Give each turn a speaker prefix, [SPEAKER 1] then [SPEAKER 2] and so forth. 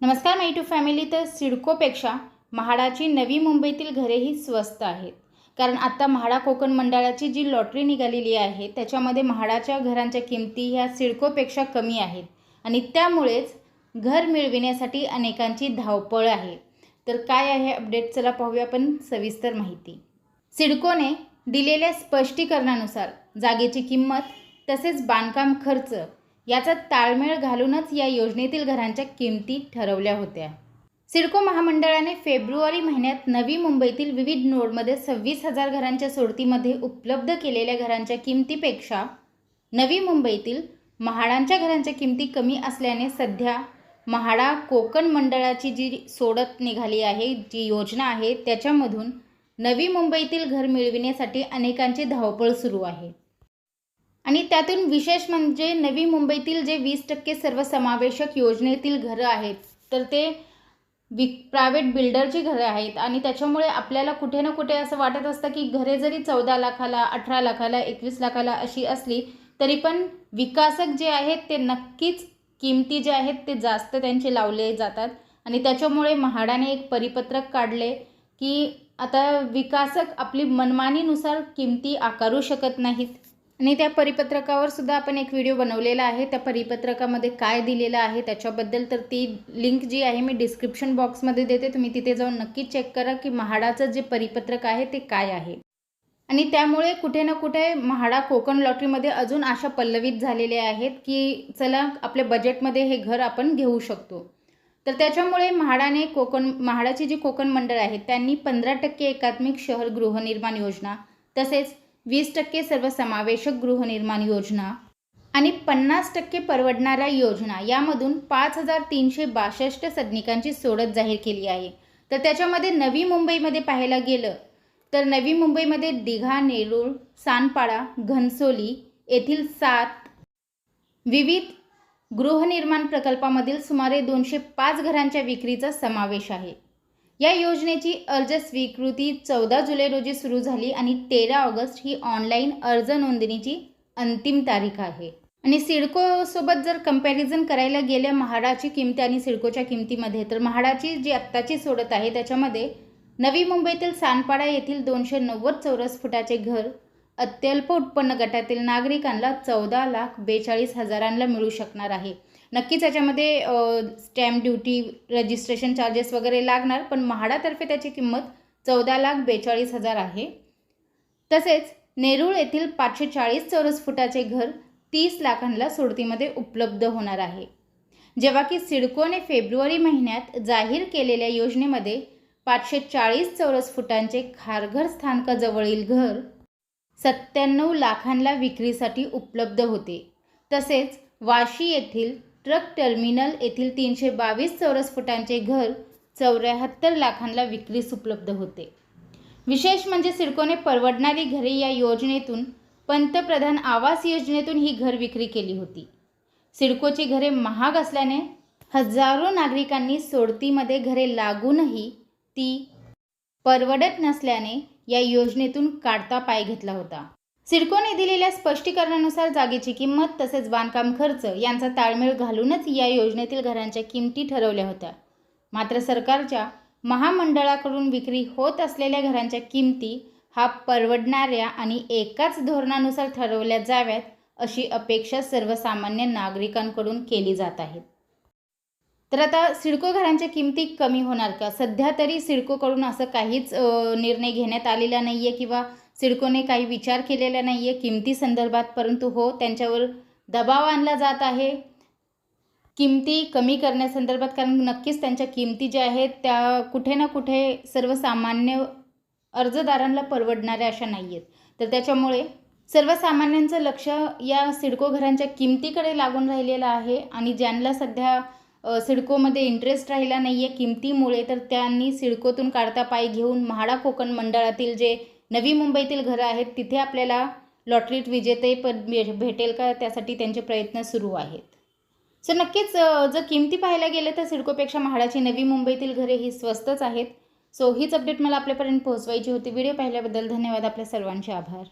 [SPEAKER 1] नमस्कार माई to family तर सिडकोपेक्षा म्हाडाची नवी मुंबईतील घरेही स्वस्त आहेत. कारण आत्ता म्हाडा कोकण मंडळाची जी लॉटरी निघालेली आहे त्याच्यामध्ये म्हाडाच्या घरांच्या किमती ह्या सिडकोपेक्षा कमी आहेत. आणि त्यामुळेच घर मिळविण्यासाठी अनेकांची धावपळ आहे. तर काय आहे अपडेट चला पाहूया आपण सविस्तर माहिती. सिडकोने दिलेल्या स्पष्टीकरणानुसार जागेची किंमत तसेच बांधकाम खर्च याचा ताळमेळ घालूनच या योजनेतील घरांच्या किमती ठरवल्या होत्या. सिडको महामंडळाने फेब्रुवारी महिन्यात नवी मुंबईतील विविध नोडमध्ये सव्वीस हजार घरांच्या सोडतीमध्ये उपलब्ध केलेल्या घरांच्या किमतीपेक्षा नवी मुंबईतील म्हाडांच्या घरांच्या किमती कमी असल्याने सध्या म्हाडा कोकण मंडळाची जी सोडत निघाली आहे जी योजना आहे त्याच्यामधून नवी मुंबईतील घर मिळविण्यासाठी अनेकांची धावपळ सुरू आहे. त्यातून विशेष म्हणजे नवी मुंबईतील जे वीस टक्के सर्वसमावेशक योजनेतील घरं आहेत तर ते वि प्रायव्हेट बिल्डरची घरं आहेत. आणि त्याच्यामुळे आपल्याला कुठे ना कुठे असं वाटत असतं की घरे जरी चौदा लाखाला अठरा लाखाला एकवीस लाखाला अशी असली तरी पण विकासक जे आहेत ते नक्कीच किमती जे आहेत ते जास्त त्यांचे लावले जातात. आणि त्याच्यामुळे म्हाडाने एक परिपत्रक काढले की आता विकासक आपली मनमानीनुसार किमती आकारू शकत नाहीत. आणि त्या परिपत्रकावर सुद्धा आपण एक व्हिडिओ बनवलेला आहे. त्या परिपत्रकामध्ये काय दिलेलं आहे त्याच्याबद्दल तर ती लिंक जी आहे मी डिस्क्रिप्शन बॉक्समध्ये देते. तुम्ही तिथे जाऊन नक्की चेक करा की म्हाडाचं जे परिपत्रक आहे ते काय आहे. आणि त्यामुळे कुठे ना कुठे म्हाडा कोकण लॉटरीमध्ये अजून अशा पल्लवित झालेल्या आहेत की चला आपल्या बजेटमध्ये हे घर आपण घेऊ शकतो. तर त्याच्यामुळे म्हाडाने कोकण म्हाडाची जी कोकण मंडळ आहे त्यांनी पंधरा टक्के एकात्मिक शहर गृहनिर्माण योजना तसेच वीस टक्के सर्वसमावेशक गृहनिर्माण योजना आणि पन्नास टक्के परवडणाऱ्या योजना यामधून पाच हजार तीनशे बासष्ट सदनिकांची सोडत जाहीर केली आहे. तर त्याच्यामध्ये नवी मुंबईमध्ये पाहायला गेलं तर नवी मुंबईमध्ये दिघा नेरूळ सानपाडा घनसोली येथील सात विविध गृहनिर्माण प्रकल्पामधील सुमारे दोनशे पाच घरांच्या विक्रीचा समावेश आहे. या योजनेची अर्ज स्वीकृती चौदा जुलै रोजी सुरू झाली आणि तेरा ऑगस्ट ही ऑनलाईन अर्ज नोंदणीची अंतिम तारीख आहे. आणि सिडकोसोबत जर कंपॅरिझन करायला गेल्या म्हाडाची किंमती आणि सिडकोच्या किमतीमध्ये तर म्हाडाची जी आत्ताची सोडत आहे त्याच्यामध्ये नवी मुंबईतील सानपाडा येथील दोनशे नव्वद चौरस फुटाचे घर अत्यल्प उत्पन्न गटातील नागरिकांना चौदा लाख बेचाळीस हजारांना मिळू शकणार आहे. नक्कीच याच्यामध्ये स्टॅम्प ड्युटी रजिस्ट्रेशन चार्जेस वगैरे लागणार पण म्हाडातर्फे त्याची किंमत चौदा लाख बेचाळीस हजार आहे. तसेच नेरूळ येथील पाचशे चाळीस चौरस फुटाचे घर तीस लाखांना सोडतीमध्ये उपलब्ध होणार आहे. जेव्हा की सिडकोने फेब्रुवारी महिन्यात जाहीर केलेल्या योजनेमध्ये पाचशे चाळीस चौरस फुटांचे खारघर स्थानकाजवळील घर सत्त्याण्णव लाखांना विक्रीसाठी उपलब्ध होते. तसेच वाशी येथील ट्रक टर्मिनल येथील तीनशे बावीस चौरस फुटांचे घर चौऱ्याहत्तर लाखांना विक्रीस उपलब्ध होते. विशेष म्हणजे सिडकोने परवडणारी घरे या योजनेतून पंतप्रधान आवास योजनेतून ही घर विक्री केली होती. सिडकोची घरे महाग असल्याने हजारो नागरिकांनी सोडतीमध्ये घरे लागूनही ती परवडत नसल्याने या योजनेतून काढता पाय घेतला होता. सिडकोने दिलेल्या स्पष्टीकरणानुसार जागेची किंमत तसेच बांधकाम खर्च यांचा ताळमेळ घालूनच या योजनेतील घरांच्या किमती ठरवल्या होत्या. मात्र सरकारच्या महामंडळाकडून विक्री होत असलेल्या घरांच्या किमती हा परवडणाऱ्या आणि एकाच धोरणानुसार ठरवल्या जाव्यात अशी अपेक्षा सर्वसामान्य नागरिकांकडून केली जात आहे. तर आता सिडको घरांच्या किमती कमी होणार का? सध्या तरी सिडकोकडून असं काहीच निर्णय घेण्यात आलेला नाही आहे किंवा सिडकोने काही विचार केलेला नाही आहे किमती संदर्भात परंतु हो त्यांच्यावर दबाव आणला जात आहे. किमती कमी करण्यासंदर्भात कारण नक्कीच त्यांच्या किमती ज्या आहेत त्या कुठे ना कुठे सर्वसामान्य अर्जदारांना परवडणाऱ्या अशा नाही आहेत तर त्याच्यामुळे सर्वसामान्यांचं लक्ष या सिडको घरांच्या किमतीकडे लागून राहिलेलं आहे आणि ज्यांना सध्या सिडकोमध्ये इंटरेस्ट राहिला नाही आहे किमतीमुळे तर त्यांनी सिडकोतून काढता पाय घेऊन म्हाडा कोकण मंडळातील जे नवी मुंबईतील घरं आहेत तिथे आपल्याला लॉटरीत विजेतेपद भेटेल का? त्यासाठी त्यांचे प्रयत्न सुरू आहेत. सो नक्कीच जर किमती पाहायला गेले तर सिडकोपेक्षा म्हाडाची नवी मुंबईतील घरे ही स्वस्तच आहेत. सो हीच अपडेट मला आपल्यापर्यंत पोहोचवायची होती. व्हिडिओ पाहिल्याबद्दल धन्यवाद. आपल्या सर्वांचे आभार.